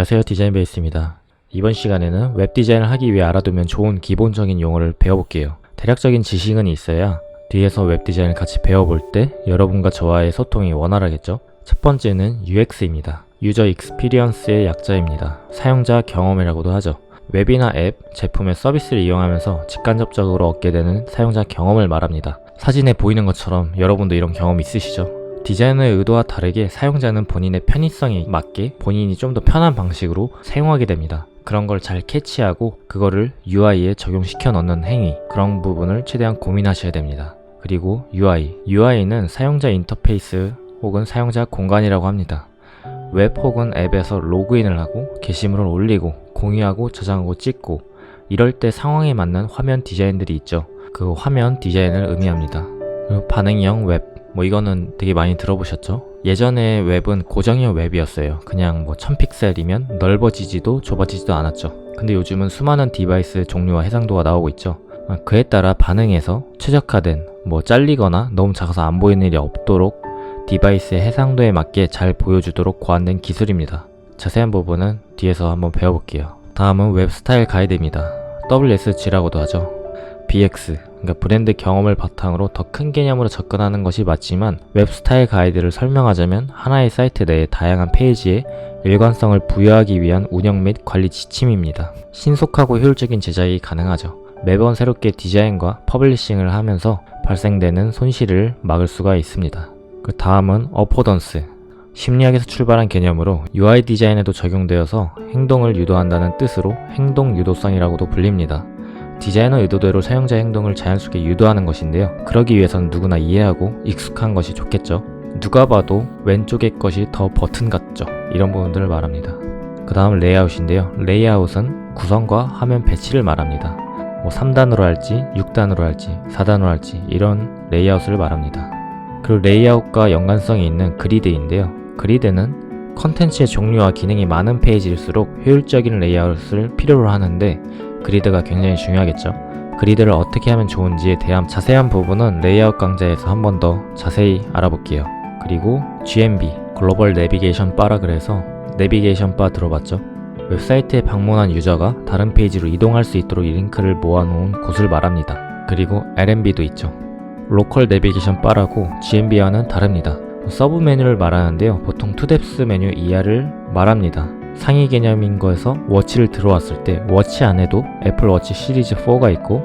안녕하세요 디자인 베이스입니다. 이번 시간에는 웹 디자인을 하기 위해 알아두면 좋은 기본적인 용어를 배워볼게요. 대략적인 지식은 있어야 뒤에서 웹 디자인을 같이 배워볼 때 여러분과 저와의 소통이 원활하겠죠? 첫 번째는 UX입니다. 유저 익스피리언스의 약자입니다. 사용자 경험이라고도 하죠. 웹이나 앱, 제품의 서비스를 이용하면서 직간접적으로 얻게 되는 사용자 경험을 말합니다. 사진에 보이는 것처럼 여러분도 이런 경험 있으시죠? 디자이너의 의도와 다르게 사용자는 본인의 편의성에 맞게 본인이 좀 더 편한 방식으로 사용하게 됩니다. 그런 걸 잘 캐치하고 그거를 UI에 적용시켜 넣는 행위 그런 부분을 최대한 고민하셔야 됩니다. 그리고 UI UI는 사용자 인터페이스 혹은 사용자 공간이라고 합니다. 웹 혹은 앱에서 로그인을 하고 게시물을 올리고 공유하고 저장하고 찍고 이럴 때 상황에 맞는 화면 디자인들이 있죠. 그 화면 디자인을 의미합니다. 그리고 반응형 웹 뭐 이거는 되게 많이 들어보셨죠? 예전에 웹은 고정형 웹이었어요. 그냥 뭐 1000픽셀이면 넓어지지도 좁아지지도 않았죠. 근데 요즘은 수많은 디바이스 종류와 해상도가 나오고 있죠. 아, 그에 따라 반응에서 최적화된 뭐 잘리거나 너무 작아서 안 보이는 일이 없도록 디바이스의 해상도에 맞게 잘 보여주도록 고안된 기술입니다. 자세한 부분은 뒤에서 한번 배워볼게요. 다음은 웹 스타일 가이드입니다. WSG라고도 하죠. BX, 그러니까 브랜드 경험을 바탕으로 더 큰 개념으로 접근하는 것이 맞지만 웹 스타일 가이드를 설명하자면 하나의 사이트 내에 다양한 페이지에 일관성을 부여하기 위한 운영 및 관리 지침입니다. 신속하고 효율적인 제작이 가능하죠. 매번 새롭게 디자인과 퍼블리싱을 하면서 발생되는 손실을 막을 수가 있습니다. 그 다음은 어포던스. 심리학에서 출발한 개념으로 UI 디자인에도 적용되어서 행동을 유도한다는 뜻으로 행동 유도성이라고도 불립니다. 디자이너 의도대로 사용자 행동을 자연스럽게 유도하는 것인데요. 그러기 위해서는 누구나 이해하고 익숙한 것이 좋겠죠. 누가 봐도 왼쪽의 것이 더 버튼 같죠. 이런 부분들을 말합니다. 그 다음 레이아웃인데요. 레이아웃은 구성과 화면 배치를 말합니다. 뭐 3단으로 할지, 6단으로 할지, 4단으로 할지 이런 레이아웃을 말합니다. 그리고 레이아웃과 연관성이 있는 그리드인데요. 그리드는 컨텐츠의 종류와 기능이 많은 페이지일수록 효율적인 레이아웃을 필요로 하는데 그리드가 굉장히 중요하겠죠. 그리드를 어떻게 하면 좋은지에 대한 자세한 부분은 레이아웃 강좌에서 한 번 더 자세히 알아볼게요. 그리고 GMB, 글로벌 내비게이션 바라 그래서 내비게이션 바 들어봤죠? 웹사이트에 방문한 유저가 다른 페이지로 이동할 수 있도록 이 링크를 모아놓은 곳을 말합니다. 그리고 LNB도 있죠. 로컬 내비게이션 바라고 GMB와는 다릅니다. 서브 메뉴를 말하는데요. 보통 투뎁스 메뉴 이하를 말합니다. 상위 개념인 거에서 워치를 들어왔을 때 워치 안에도 애플 워치 시리즈 4가 있고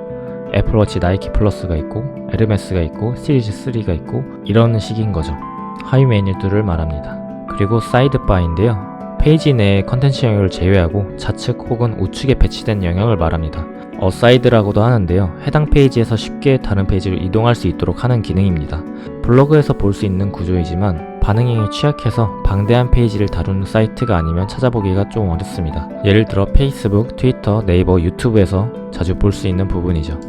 애플 워치 나이키 플러스가 있고 에르메스가 있고 시리즈 3가 있고 이런 식인 거죠. 하위 메뉴들을 말합니다. 그리고 사이드 바인데요. 페이지 내의 컨텐츠 영역을 제외하고 좌측 혹은 우측에 배치된 영역을 말합니다. 어사이드라고도 하는데요. 해당 페이지에서 쉽게 다른 페이지로 이동할 수 있도록 하는 기능입니다. 블로그에서 볼 수 있는 구조이지만 반응형이 취약해서 방대한 페이지를 다루는 사이트가 아니면 찾아보기가 좀 어렵습니다. 예를 들어 페이스북, 트위터, 네이버, 유튜브에서 자주 볼 수 있는 부분이죠.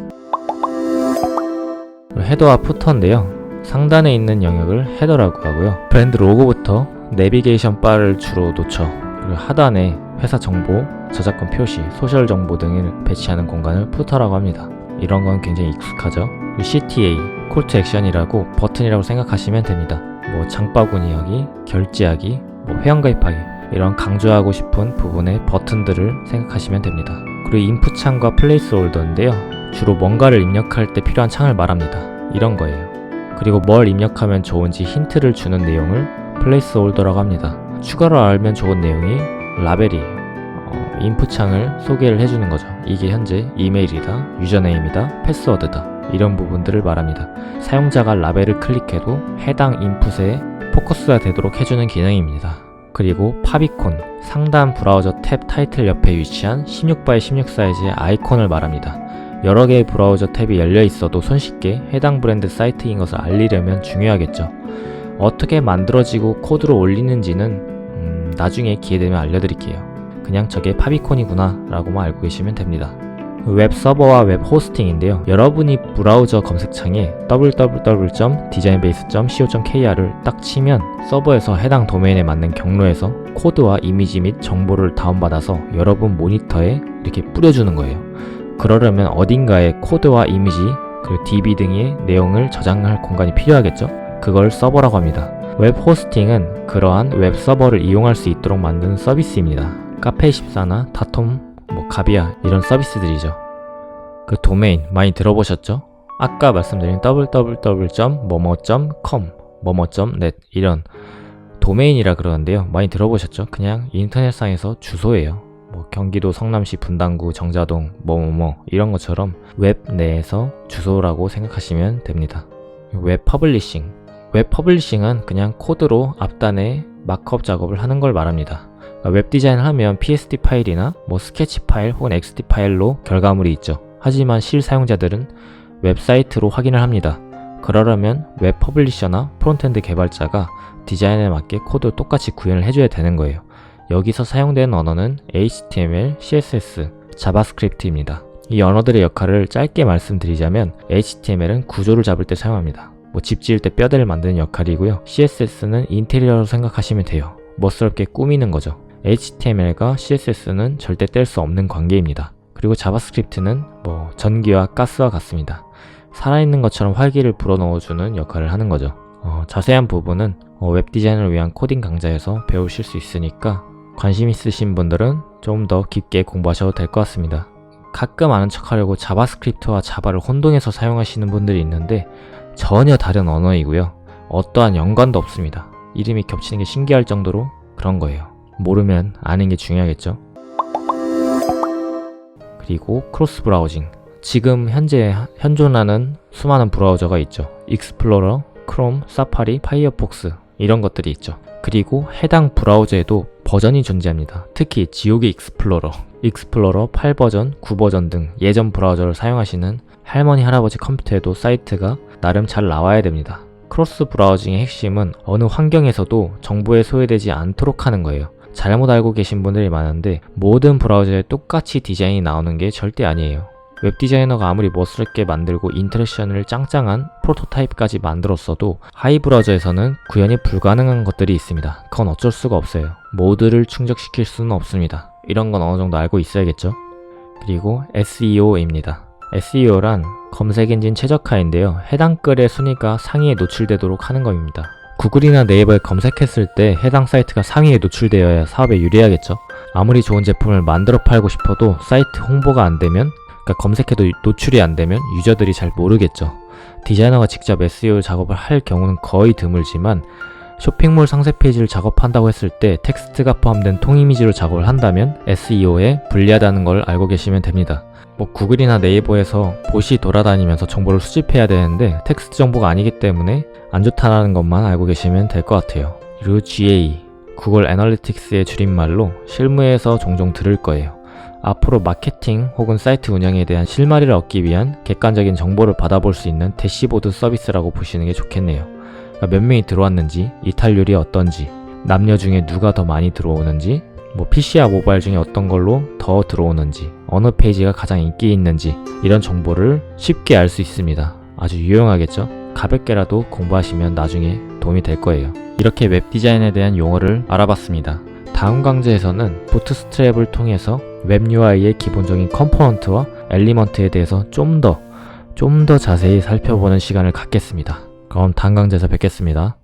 헤더와 푸터인데요. 상단에 있는 영역을 헤더라고 하고요. 브랜드 로고부터 내비게이션 바를 주로 놓죠. 그리고 하단에 회사 정보, 저작권 표시, 소셜 정보 등을 배치하는 공간을 푸터라고 합니다. 이런 건 굉장히 익숙하죠. CTA, 콜투 액션이라고 버튼이라고 생각하시면 됩니다. 뭐 장바구니 하기, 결제하기, 뭐 회원가입하기 이런 강조하고 싶은 부분의 버튼들을 생각하시면 됩니다. 그리고 인풋 창과 플레이스 홀더인데요. 주로 뭔가를 입력할 때 필요한 창을 말합니다. 이런 거예요. 그리고 뭘 입력하면 좋은지 힌트를 주는 내용을 플레이스 홀더라고 합니다. 추가로 알면 좋은 내용이 라벨이에요. 어, 인풋 창을 소개를 해주는 거죠. 이게 현재 이메일이다, 유저네임이다, 패스워드다. 이런 부분들을 말합니다. 사용자가 라벨을 클릭해도 해당 인풋에 포커스가 되도록 해주는 기능입니다. 그리고 파비콘, 상단 브라우저 탭 타이틀 옆에 위치한 16x 16 사이즈의 아이콘을 말합니다. 여러 개의 브라우저 탭이 열려 있어도 손쉽게 해당 브랜드 사이트인 것을 알리려면 중요하겠죠. 어떻게 만들어지고 코드로 올리는지는 음, 나중에 기회되면 알려드릴게요. 그냥 저게 파비콘이구나 라고만 알고 계시면 됩니다. 웹 서버와 웹 호스팅인데요. 여러분이 브라우저 검색창에 www.designbase.co.kr을 딱 치면 서버에서 해당 도메인에 맞는 경로에서 코드와 이미지 및 정보를 다운받아서 여러분 모니터에 이렇게 뿌려주는 거예요. 그러려면 어딘가에 코드와 이미지, 그리고 DB 등의 내용을 저장할 공간이 필요하겠죠? 그걸 서버라고 합니다. 웹 호스팅은 그러한 웹 서버를 이용할 수 있도록 만든 서비스입니다. 카페24나 다톰, 뭐 가비아 이런 서비스들이죠. 그 도메인 많이 들어보셨죠? 아까 말씀드린 www.뭐뭐.com, 뭐뭐.net 이런 도메인이라 그러는데요. 많이 들어보셨죠? 그냥 인터넷상에서 주소예요. 뭐 경기도 성남시 분당구 정자동 뭐뭐뭐 이런 것처럼 웹 내에서 주소라고 생각하시면 됩니다. 웹 퍼블리싱. 웹 퍼블리싱은 그냥 코드로 앞단에 마크업 작업을 하는 걸 말합니다. 그러니까 웹 디자인을 하면 PSD 파일이나 뭐 스케치 파일 혹은 XD 파일로 결과물이 있죠. 하지만 실사용자들은 웹사이트로 확인을 합니다. 그러려면 웹 퍼블리셔나 프론트엔드 개발자가 디자인에 맞게 코드 똑같이 구현을 해줘야 되는 거예요. 여기서 사용되는 언어는 HTML, CSS, 자바스크립트입니다. 이 언어들의 역할을 짧게 말씀드리자면 HTML은 구조를 잡을 때 사용합니다. 뭐 집 지을 때 뼈대를 만드는 역할이고요. CSS는 인테리어로 생각하시면 돼요. 멋스럽게 꾸미는 거죠. HTML과 CSS는 절대 뗄 수 없는 관계입니다. 그리고 자바스크립트는 뭐 전기와 가스와 같습니다. 살아있는 것처럼 활기를 불어넣어주는 역할을 하는 거죠. 어, 자세한 부분은 어, 웹 디자인을 위한 코딩 강좌에서 배우실 수 있으니까 관심 있으신 분들은 좀 더 깊게 공부하셔도 될 것 같습니다. 가끔 아는 척하려고 자바스크립트와 자바를 혼동해서 사용하시는 분들이 있는데 전혀 다른 언어이고요. 어떠한 연관도 없습니다. 이름이 겹치는 게 신기할 정도로 그런 거예요. 모르면 아는 게 중요하겠죠. 그리고 크로스 브라우징. 지금 현재 현존하는 수많은 브라우저가 있죠. 익스플로러, 크롬, 사파리, 파이어폭스 이런 것들이 있죠. 그리고 해당 브라우저에도 버전이 존재합니다. 특히 지옥의 익스플로러, 익스플로러 8버전, 9버전 등 예전 브라우저를 사용하시는 할머니 할아버지 컴퓨터에도 사이트가 나름 잘 나와야 됩니다. 크로스 브라우징의 핵심은 어느 환경에서도 정보에 소외되지 않도록 하는 거예요. 잘못 알고 계신 분들이 많은데 모든 브라우저에 똑같이 디자인이 나오는 게 절대 아니에요. 웹 디자이너가 아무리 멋스럽게 만들고 인터랙션을 짱짱한 프로토타입까지 만들었어도 하이 브라우저에서는 구현이 불가능한 것들이 있습니다. 그건 어쩔 수가 없어요. 모드를 충족시킬 수는 없습니다. 이런 건 어느 정도 알고 있어야겠죠? 그리고 SEO입니다. SEO란 검색 엔진 최적화인데요. 해당 글의 순위가 상위에 노출되도록 하는 겁니다. 구글이나 네이버에 검색했을 때 해당 사이트가 상위에 노출되어야 사업에 유리하겠죠. 아무리 좋은 제품을 만들어 팔고 싶어도 사이트 홍보가 안 되면 그러니까 검색해도 노출이 안 되면 유저들이 잘 모르겠죠. 디자이너가 직접 SEO 작업을 할 경우는 거의 드물지만 쇼핑몰 상세 페이지를 작업한다고 했을 때 텍스트가 포함된 통이미지로 작업을 한다면 SEO에 불리하다는 걸 알고 계시면 됩니다. 뭐 구글이나 네이버에서 봇이 돌아다니면서 정보를 수집해야 되는데 텍스트 정보가 아니기 때문에 안 좋다는 것만 알고 계시면 될 것 같아요. 그리고 GA, 구글 애널리틱스의 줄임말로 실무에서 종종 들을 거예요. 앞으로 마케팅 혹은 사이트 운영에 대한 실마리를 얻기 위한 객관적인 정보를 받아볼 수 있는 대시보드 서비스라고 보시는 게 좋겠네요. 그러니까 몇 명이 들어왔는지, 이탈률이 어떤지, 남녀 중에 누가 더 많이 들어오는지, 뭐 PC와 모바일 중에 어떤 걸로 더 들어오는지, 어느 페이지가 가장 인기 있는지 이런 정보를 쉽게 알 수 있습니다. 아주 유용하겠죠? 가볍게라도 공부하시면 나중에 도움이 될 거예요. 이렇게 웹 디자인에 대한 용어를 알아봤습니다. 다음 강좌에서는 부트스트랩을 통해서 웹 UI의 기본적인 컴포넌트와 엘리먼트에 대해서 좀 더, 좀 더 자세히 살펴보는 시간을 갖겠습니다. 그럼 다음 강좌에서 뵙겠습니다.